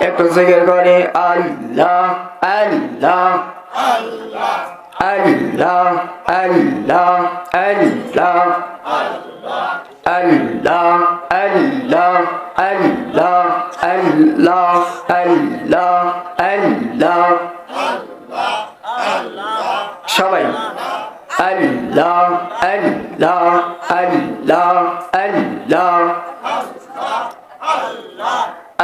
একটু জিকির করে, আল্লাহ আল্লাহ। আল্লাহ আল্লাহ আল্লাহ। আল্লাহ আল্লাহ আল্লাহ আল্লাহ আল্লাহ আল্লাহ। সবাই, আল্লাহ আল্লাহ আল্লাহ আল্লাহ।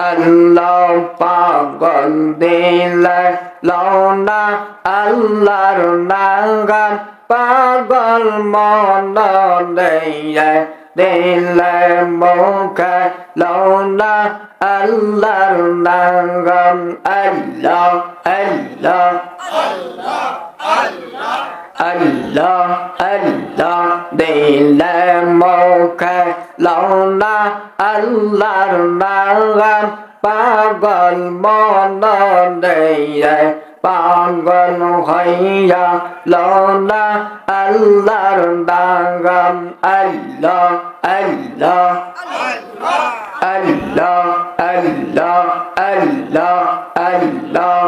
Allah Pagon Dile Lona Allah Nagam Pagon Mono Dile Dile Moka Lona Allah Nagam Allah Allah Allah Allah Allah Allah Dile Moka লওনা আল্লাহর নাগান পাগল মন দেয় পাগল হইয়া লওনা আল্লাহর আল্লাহ আল্লাহ আল্লাহ আল্লাহ আল্লাহ আল্লাহ আল্লাহ।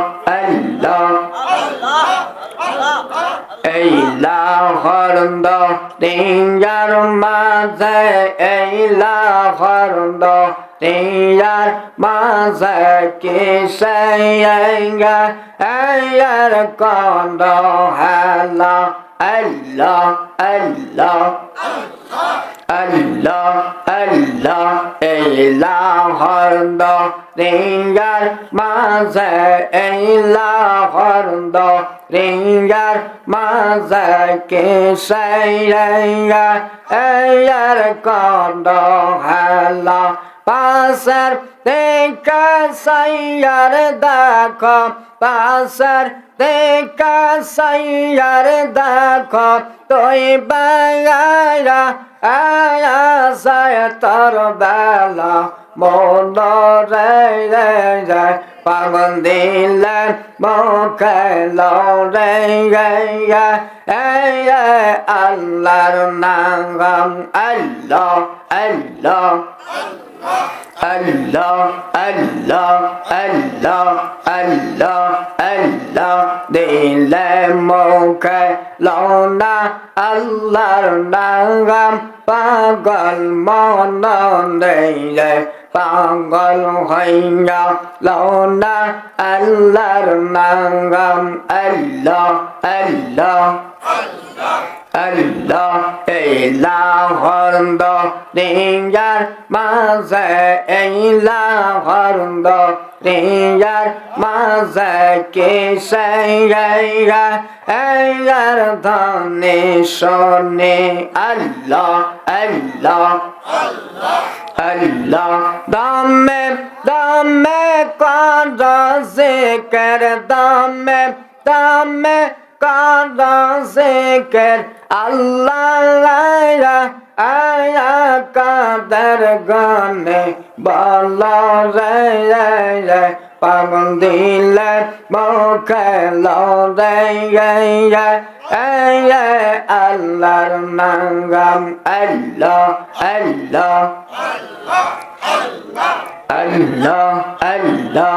Lahorunda Dinyarumaze Ey Lahorunda Diyar maze kiseyenge Eyer kondo Hela Allah Allah Allah আল্লাহ আল্লাহ আল্লাহ এই লাহর দিয়ার মাঝে এই লাহর দিয়ার মাঝে কিসে এর কন্দ হেলা পাশের দেখা সাইয়ার দেখো, পাশের দেখা সাইয়ার দেখো তুই বাঙায়া আয়া সায় তোর বেলা, মন রে রে রে পাগল দিলে মুখে রে রে রে আল্লাহর নাম, আল্লাহ আল্লাহ। Allah Allah Allah Allah Allah. Đi lê mô kê Allah na gam Ba gọl mô nô đi lê Ba gọl Allah na gam Allah Allah. Allah Allah, Allah, Allah, Allah, Allah, Allah, Allah, Eyla karında Riyar mazaki seyyara Eyyar tani şoni Allah Allah Allah Allah Dame dame kara zikr Dame dame kara zikr Allah Allah আয়া কাদের গানে বলা রে রে পাগল দিলে মুখে রে রে আল্লাহর নাম আল্লাহ আল্লাহ আল্লাহ আল্লাহ আল্লাহ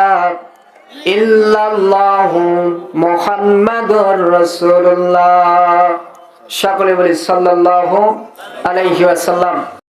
সকলে বলি সাল্লাহ আলাইহি